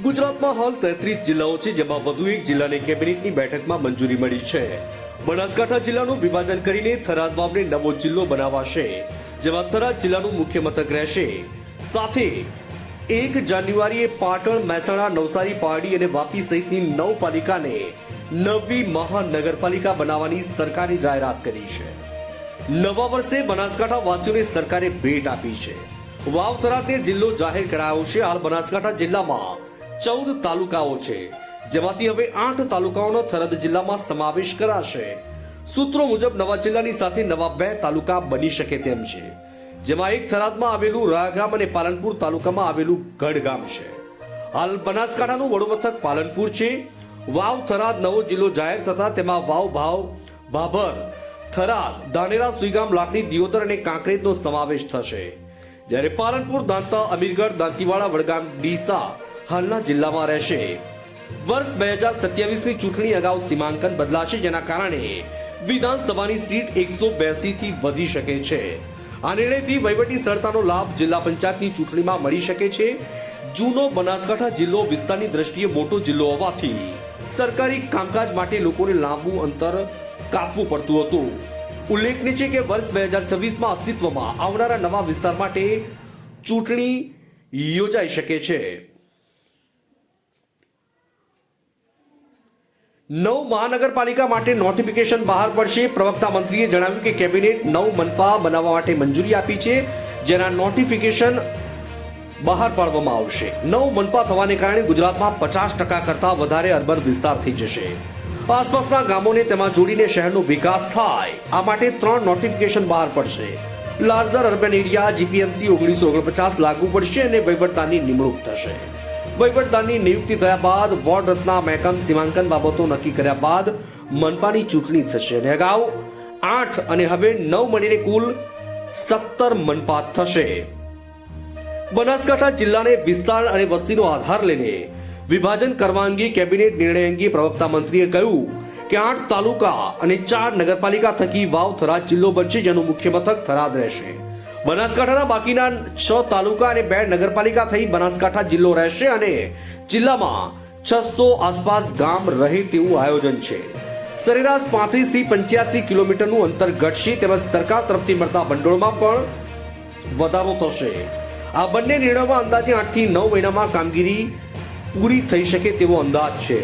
ગુજરાતમાં હાલ તેત્રીસ જિલ્લાઓ છે, જેમાં વધુ એક જિલ્લાને કેબિનેટની બેઠકમાં મંજૂરી મળી છે. બનાસકાંઠા જિલ્લાનું વિભાજન કરીને થરાદ વાવને નવો જિલ્લો બનાવાશે, જેમાં થરાદ જિલ્લાનું મુખ્ય મથક રહેશે. સાથે એક જાન્યુઆરીએ પાટણ, મહેસાણા, નવસારી પહાડી અને વાપી સહિતની નવ પાલિકાને નવી મહાનગરપાલિકા બનાવવાની સરકારે જાહેરાત કરી છે. નવા વર્ષે બનાસકાંઠા વાસીઓને સરકારે ભેટ આપી છે. વાવ થરાદને જિલ્લો જાહેર કરાયો છે. હાલ બનાસકાંઠા જિલ્લામાં ચૌદ તાલુકાઓ છે, જેમાંથી હવે આઠ તાલુકાઓનો થરાદ જિલ્લામાં સમાવેશ કરાશે. સૂત્રો મુજબ નવા જિલ્લાની સાથે નવા બે તાલુકા બની શકે તેમ છે. જેમાં એક થરાદમાં આવેલું રાયગામ અને પાલનપુર તાલુકામાં આવેલું ગઢ ગામ છે. હાલ બનાસકાંઠાનું વડું મથક પાલનપુર છે. વાવ, થરાદ નવો જિલ્લો જાહેર થતા તેમાં વાવ ભાવ, ભાભર, થરાદ, ધાનેરા, સુઈગામ, લાખણી, દિયોદર અને કાંકરેજનો સમાવેશ થશે. જ્યારે પાલનપુર, દાંતા, અમીરગઢ, દાંતીવાડા, વડગામ, ડીસા હાલના જિલ્લામાં રહેશે. વર્ષ બે હજાર સત્યાવીસની ચૂંટણી અગાઉ સીમાંકન બદલાશે, જેના કારણે વિધાનસભાની સીટ એકસો બેસી થી વધી શકે છે. આ નિર્ણયથી વહીવટી સરળતાનો લાભ જિલ્લા પંચાયતની ચૂંટણીમાં મળી શકે છે. જૂનો બનાસકાંઠા જિલ્લો વિસ્તારની દ્રષ્ટિએ મોટો જિલ્લો હોવાથી સરકારી કામકાજ માટે લોકોને લાંબુ અંતર કાપવું પડતું હતું. ઉલ્લેખનીય છે કે વર્ષ બે હજાર છવ્વીસમાં અસ્તિત્વમાં આવનારા નવા વિસ્તાર માટે ચૂંટણી યોજાઈ શકે છે. નવ મહાનગરપાલિકા માટે નોટિફિકેશન બહાર પડશે. પ્રવક્તા મંત્રીએ જણાવ્યું કે કેબિનેટ નવ મનપા બનાવવા માટે મંજૂરી આપી છે, જેના નોટિફિકેશન બહાર પાડવામાં આવશે. નવ મનપા થવાને કારણે ગુજરાતમાં પચાસ ટકા કરતા વધારે અર્બન વિસ્તાર થઈ જશે. આસપાસના ગામોને તેમાં જોડીને શહેરનો વિકાસ થાય. આ માટે ત્રણ નોટિફિકેશન બહાર પડશે. લાર્જર અર્બન એરિયા, જીપીએમસી ઓગણીસો ઓગણપચાસ લાગુ પડશે અને વહીવટદારની નિમણૂક થશે. વહીવટદારની નિયુક્તિ થયા બાદ વોર્ડ રત્ના મહેકમ સીમાંકન બાબતો નક્કી કર્યા બાદ મનપાની ચૂંટણી થશે અને અગાઉ આઠ અને હવે નવ મળીને કુલ સત્તર મનપા થશે. બનાસકાંઠા જિલ્લાને વિસ્તાર અને વસ્તીનો આધાર લઈને વિભાજન કરવા અંગે કેબિનેટ નિર્ણય અંગે પ્રવક્તા મંત્રીએ કહ્યું કે આઠ તાલુકા અને ચાર નગરપાલિકા થકી વાવ થરાદ જિલ્લો બનશે, જેનું મુખ્ય મથક થરાદ રહેશે. બનાસકાંઠાના બાકીના છ તાલુકા અને બે નગરપાલિકા થઈ બનાસકાંઠા જિલ્લો રહેશે અને જિલ્લામાં છસો આસપાસ ગામ રહે તેવું આયોજન છે. સરેરાશ પાંત્રીસથી પંચ્યાસી કિલોમીટરનું અંતર ઘટશે તેમજ સરકાર તરફથી મળતા ભંડોળમાં પણ વધારો થશે. આ બંને નિર્ણયોમાં અંદાજે આઠથી નવ મહિનામાં કામગીરી પૂરી થઈ શકે તેવો અંદાજ છે.